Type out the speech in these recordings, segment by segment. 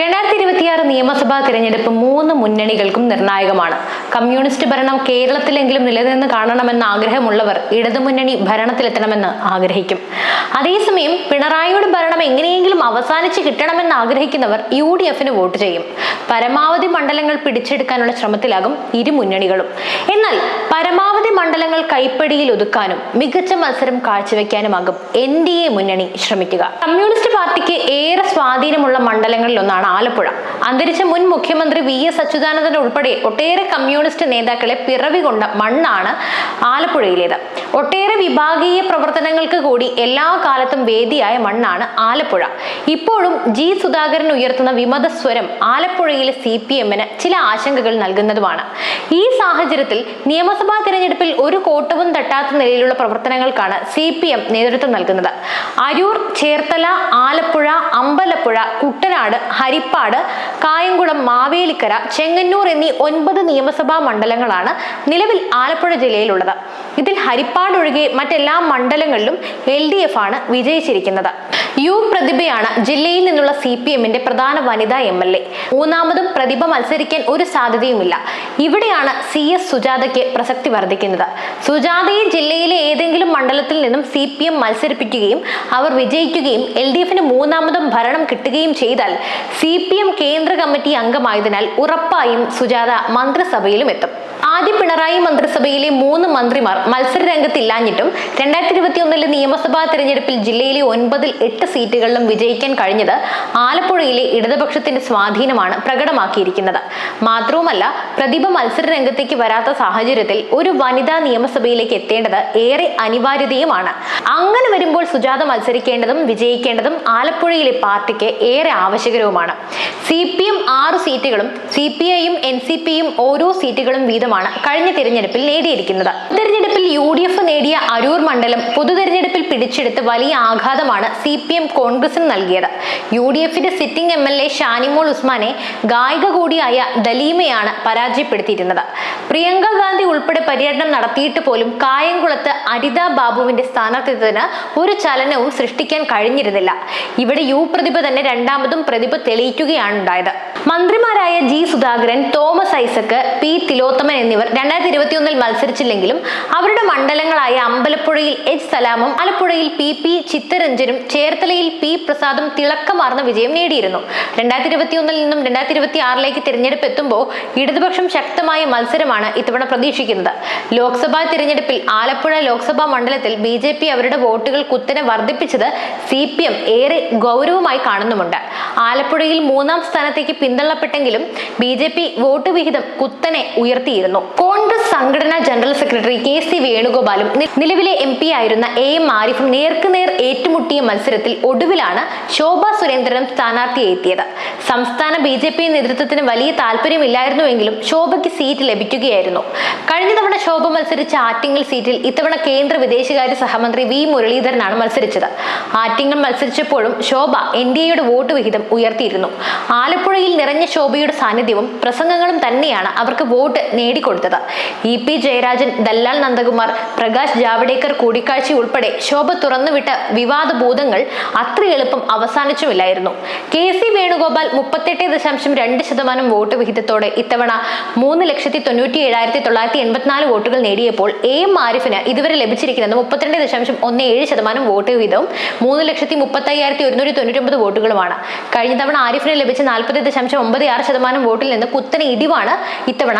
രണ്ടായിരത്തി ഇരുപത്തിയാറ് നിയമസഭാ തിരഞ്ഞെടുപ്പ് മൂന്ന് മുന്നണികൾക്കും നിർണായകമാണ്. കമ്മ്യൂണിസ്റ്റ് ഭരണം കേരളത്തിലെങ്കിലും നിലനിന്ന് കാണണമെന്ന ആഗ്രഹമുള്ളവർ ഇടതുമുന്നണി ഭരണത്തിലെത്തണമെന്ന് ആഗ്രഹിക്കും. അതേസമയം പിണറായിയുടെ ഭരണം എങ്ങനെയെങ്കിലും അവസാനിച്ച് കിട്ടണമെന്ന് ആഗ്രഹിക്കുന്നവർ യു ഡി എഫിന് വോട്ട് ചെയ്യും. പരമാവധി മണ്ഡലങ്ങൾ പിടിച്ചെടുക്കാനുള്ള ശ്രമത്തിലാകും ഇരു മുന്നണികളും. എന്നാൽ പരമാവധി മണ്ഡലങ്ങൾ കൈപ്പടിയിൽ ഒതുക്കാനും മികച്ച മത്സരം കാഴ്ചവെക്കാനുമാകും എൻ ഡി എ മുന്നണി ശ്രമിക്കുക. കമ്മ്യൂണിസ്റ്റ് പാർട്ടിക്ക് ഏറെ സ്വാധീനമുള്ള മണ്ഡലങ്ങളിൽ ഒന്നാണ് ആലപ്പുഴ. അന്തരിച്ച മുൻ മുഖ്യമന്ത്രി വി എസ് അച്യുതാനന്ദൻ ഉൾപ്പെടെ ഒട്ടേറെ കമ്മ്യൂണിസ്റ്റ് നേതാക്കളെ പിറവികൊണ്ട മണ്ണാണ് ആലപ്പുഴയിലേത്. ഒട്ടേറെ വിഭാഗീയ പ്രവർത്തനങ്ങൾക്ക് കൂടി എല്ലാ കാലത്തും വേദിയായ മണ്ണാണ് ആലപ്പുഴ. ഇപ്പോഴും ജി സുധാകരൻ ഉയർത്തുന്ന വിമതസ്വരം ആലപ്പുഴയിലെ സി പി എമ്മിന് ചില ആശങ്കകൾ നൽകുന്നതുമാണ്. ഈ സാഹചര്യത്തിൽ നിയമസഭാ തിരഞ്ഞെടുപ്പിൽ ഒരു കോട്ടവും തട്ടാത്ത നിലയിലുള്ള പ്രവർത്തനങ്ങൾക്കാണ് സി പി എം നേതൃത്വം നൽകുന്നത്. അരൂർ ചേർത്തല ആലപ്പുഴ അമ്പലപ്പുഴ കുട്ടനാട് ഹരിപ്പാട് കായംകുളം മാവേലിക്കര ചെങ്ങന്നൂർ എന്നീ ഒൻപത് നിയമസഭാ മണ്ഡലങ്ങളാണ് നിലവിൽ ആലപ്പുഴ ജില്ലയിലുള്ളത്. ഇതിൽ ഹരിപ്പാട് ഒഴികെ മറ്റെല്ലാ മണ്ഡലങ്ങളിലും എൽ ഡി എഫ് ആണ് വിജയിച്ചിരിക്കുന്നത്. യു പ്രതിഭയാണ് ജില്ലയിൽ നിന്നുള്ള സി പി എമ്മിന്റെ പ്രധാന വനിതാ എം എൽ എ. മൂന്നാമതും പ്രതിഭ മത്സരിക്കാൻ ഒരു സാധ്യതയുമില്ല. ഇവിടെയാണ് സി എസ് സുജാതയ്ക്ക് പ്രസക്തി വർദ്ധിക്കുന്നത്. സുജാതയെ ജില്ലയിലെ ഏതെങ്കിലും മണ്ഡലത്തിൽ നിന്നും സി പി എം മത്സരിപ്പിക്കുകയും അവർ വിജയിക്കുകയും എൽ ഡി എഫിന് മൂന്നാമതും ഭരണം കിട്ടുകയും ചെയ്താൽ സി പി എം കേന്ദ്ര കമ്മിറ്റി അംഗമായതിനാൽ ഉറപ്പായും സുജാത മന്ത്രിസഭയിലും എത്തും. ആദ്യ പിണറായി മന്ത്രിസഭയിലെ മൂന്ന് മന്ത്രിമാർ മത്സര രംഗത്തില്ലാഞ്ഞിട്ടും രണ്ടായിരത്തി ഇരുപത്തി ഒന്നിലെ നിയമസഭാ തെരഞ്ഞെടുപ്പിൽ ജില്ലയിലെ ഒൻപതിൽ എട്ട് സീറ്റുകളിലും വിജയിക്കാൻ കഴിഞ്ഞത് ആലപ്പുഴയിലെ ഇടതുപക്ഷത്തിന്റെ സ്വാധീനമാണ് പ്രകടമാക്കിയിരിക്കുന്നത്. മാത്രവുമല്ല പ്രതിഭ മത്സര രംഗത്തേക്ക് വരാത്ത സാഹചര്യത്തിൽ ഒരു വനിതാ നിയമസഭയിലേക്ക് എത്തേണ്ടത് ഏറെ അനിവാര്യതയുമാണ്. അങ്ങനെ വരുമ്പോൾ സുജാത മത്സരിക്കേണ്ടതും വിജയിക്കേണ്ടതും ആലപ്പുഴയിലെ പാർട്ടിക്ക് ഏറെ ആവശ്യകരവുമാണ്. സി പി എം ആറ് സീറ്റുകളും സി പി ഐയും എൻ സി പിയും ഓരോ സീറ്റുകളും വീതമാണ് കഴിഞ്ഞ തിരഞ്ഞെടുപ്പിൽ നേടിയിരിക്കുന്നത്. തിരഞ്ഞെടുപ്പിൽ യു ഡി എഫ് നേടിയ അരൂർ മണ്ഡലം പൊതുതെരഞ്ഞെടുപ്പിൽ പിടിച്ചെടുത്ത് വലിയ ആഘാതമാണ് സി പി എം കോൺഗ്രസിന് നൽകിയത്. യു ഡി എഫിന്റെ sitting M L A Shanimol ഉസ്മാനെ ഗായിക കൂടിയായ ദലീമയാണ് പരാജയപ്പെടുത്തിയിരുന്നത്. പ്രിയങ്ക ഗാന്ധി ഉൾപ്പെടെ പര്യടനം നടത്തിയിട്ട് പോലും കായംകുളത്ത് അരിത ബാബുവിന്റെ സ്ഥാനാർത്ഥിത്വത്തിന് ഒരു ചലനവും സൃഷ്ടിക്കാൻ കഴിഞ്ഞിരുന്നില്ല. ഇവിടെ യു പ്രതിഭ തന്നെ രണ്ടാമതും പ്രതിഭ തെളിയിക്കുകയാണ് ഉണ്ടായത്. മന്ത്രിമാരായ ജി സുധാകരൻ തോമസ് ഐസക് പി തിലോത്തമൻ എന്നിവർ രണ്ടായിരത്തി ഇരുപത്തിയൊന്നിൽ മത്സരിച്ചില്ലെങ്കിലും അവരുടെ മണ്ഡലങ്ങളായ അമ്പലപ്പുഴയിൽ എച്ച് സലാമും ആലപ്പുഴയിൽ പി പി ചിത്തരഞ്ജനും ചേർത്തലയിൽ പി പ്രസാദും തിളക്കമാർന്ന വിജയം നേടിയിരുന്നു. രണ്ടായിരത്തി ഇരുപത്തിയൊന്നിൽ നിന്നും രണ്ടായിരത്തി ഇരുപത്തി ആറിലേക്ക് തിരഞ്ഞെടുപ്പ് എത്തുമ്പോൾ ഇടതുപക്ഷം ശക്തമായ മത്സരമാണ് ഇത്തവണ പ്രതീക്ഷിക്കുന്നത്. ലോക്സഭാ തിരഞ്ഞെടുപ്പിൽ ആലപ്പുഴ ലോക്സഭാ മണ്ഡലത്തിൽ ബി ജെ പി അവരുടെ വോട്ടുകൾ കുത്തനെ വർദ്ധിപ്പിച്ചത് സി പി എം ഏറെ ഗൗരവമായി കാണുന്നുമുണ്ട്. ആലപ്പുഴയിൽ മൂന്നാം സ്ഥാനത്തേക്ക് പിന്തള്ളപ്പെട്ടെങ്കിലും ബി ജെ പി വോട്ട് വിഹിതം കുത്തനെ ഉയർത്തിയിരുന്നു. കോൺഗ്രസ് സംഘടനാ ജനറൽ സെക്രട്ടറി കെ സി വേണുഗോപാലും നിലവിലെ എം പി ആയിരുന്ന എ എം ആരിഫും നേർക്കുനേർ ഏറ്റുമുട്ടിയ മത്സരത്തിൽ ഒടുവിലാണ് ശോഭ സുരേന്ദ്രനും സ്ഥാനാർത്ഥിയെ എത്തിയത്. സംസ്ഥാന ബി ജെ പി നേതൃത്വത്തിന് വലിയ താല്പര്യമില്ലായിരുന്നുവെങ്കിലും ശോഭയ്ക്ക് സീറ്റ് ലഭിക്കുകയായിരുന്നു. കഴിഞ്ഞ തവണ ശോഭ മത്സരിച്ച ആറ്റിങ്ങൽ സീറ്റിൽ ഇത്തവണ കേന്ദ്ര വിദേശകാര്യ സഹമന്ത്രി വി മുരളീധരനാണ് മത്സരിച്ചത്. ആറ്റിങ്ങൽ മത്സരിച്ചപ്പോഴും ശോഭ എൻ ഡി എയുടെ വോട്ട് വിഹിതം ഉയർത്തിയിരുന്നു. ആലപ്പുഴയിൽ നിറഞ്ഞ ശോഭയുടെ സാന്നിധ്യവും പ്രസംഗങ്ങളും തന്നെയാണ് അവർക്ക് വോട്ട് നേടിക്കൊടുത്തത്. ഇ പി ജയരാജൻ ദല്ലാൽ നന്ദകുമാർ പ്രകാശ് ജാവ്ഡേക്കർ കൂടിക്കാഴ്ച ഉൾപ്പെടെ ശോഭ തുറന്നുവിട്ട വിവാദ ഭൂതങ്ങൾ അത്ര എളുപ്പം അവസാനിച്ചുമില്ലായിരുന്നു. കെ സി വേണുഗോപാൽ മുപ്പത്തെട്ട് ദശാംശം രണ്ട് ശതമാനം വോട്ട് വിഹിതത്തോടെ ഇത്തവണ മൂന്ന് ലക്ഷത്തി തൊണ്ണൂറ്റി ഏഴായിരത്തി തൊള്ളായിരത്തി എൺപത്തിനാല് വോട്ടുകൾ നേടിയപ്പോൾ എ എം ആരിഫിന് ഇതുവരെ ലഭിച്ചിരിക്കുന്നത് മുപ്പത്തിരണ്ട് ദശാംശം ഒന്ന് ഏഴ് ശതമാനം വോട്ട് വിഹിതവും മൂന്ന് ലക്ഷത്തി മുപ്പത്തി അയ്യായിരത്തി ഒരുന്നൂറ്റി തൊണ്ണൂറ്റി ഒമ്പത് വോട്ടുകളുമാണ്. കഴിഞ്ഞ തവണ ആരിഫിന് ലഭിച്ച നാൽപ്പത് ദശാംശം ഒമ്പത് ആറ് ശതമാനം വോട്ടിൽ നിന്ന് കുത്തനെ ഇടിവാണ് ഇത്തവണ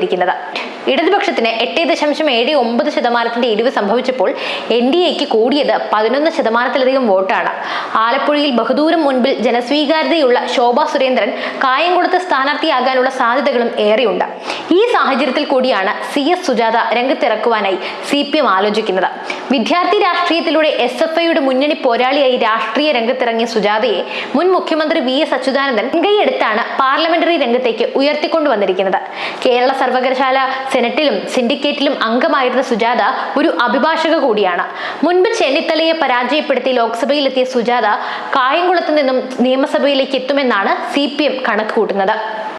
രേഖപ്പെടുത്തിയിരിക്കുന്നത് ഇടതുപക്ഷത്തിന് എട്ട് ദശാംശം ഏഴ് ഒമ്പത് ശതമാനത്തിന്റെ ഇടിവ് സംഭവിച്ചപ്പോൾ എൻ ഡി എക്ക് കൂടിയത് പതിനൊന്ന് ശതമാനത്തിലധികം വോട്ടാണ്. ആലപ്പുഴയിൽ ബഹുദൂരം മുൻപിൽ ജനസ്വീകാര്യതയുള്ള ശോഭാ സുരേന്ദ്രൻ കായംകുളത്ത് സ്ഥാനാർത്ഥിയാകാനുള്ള സാധ്യതകളും ഏറെയുണ്ട്. ഈ സാഹചര്യത്തിൽ കൂടിയാണ് സി എസ് സുജാത രംഗത്തിറക്കുവാനായി സി പി എം ആലോചിക്കുന്നത്. വിദ്യാർത്ഥി രാഷ്ട്രീയത്തിലൂടെ എസ് എഫ് ഐയുടെ മുന്നണി പോരാളിയായി രാഷ്ട്രീയ രംഗത്തിറങ്ങിയ സുജാതയെ മുൻ മുഖ്യമന്ത്രി വി എസ് അച്യുതാനന്ദൻ മുൻകൈയെടുത്താണ് പാർലമെന്ററി രംഗത്തേക്ക് ഉയർത്തിക്കൊണ്ടുവന്നിരിക്കുന്നത്. കേരള സർവകലാശാല സെനറ്റിലും സിൻഡിക്കേറ്റിലും അംഗമായിരുന്ന സുജാത ഒരു അഭിഭാഷക കൂടിയാണ്. മുൻപ് ചെന്നിത്തലയെ പരാജയപ്പെടുത്തി ലോക്സഭയിലെത്തിയ സുജാത കായംകുളത്ത് നിന്നും നിയമസഭയിലേക്ക് എത്തുമെന്നാണ് സി പി എം കണക്ക് കൂട്ടുന്നത്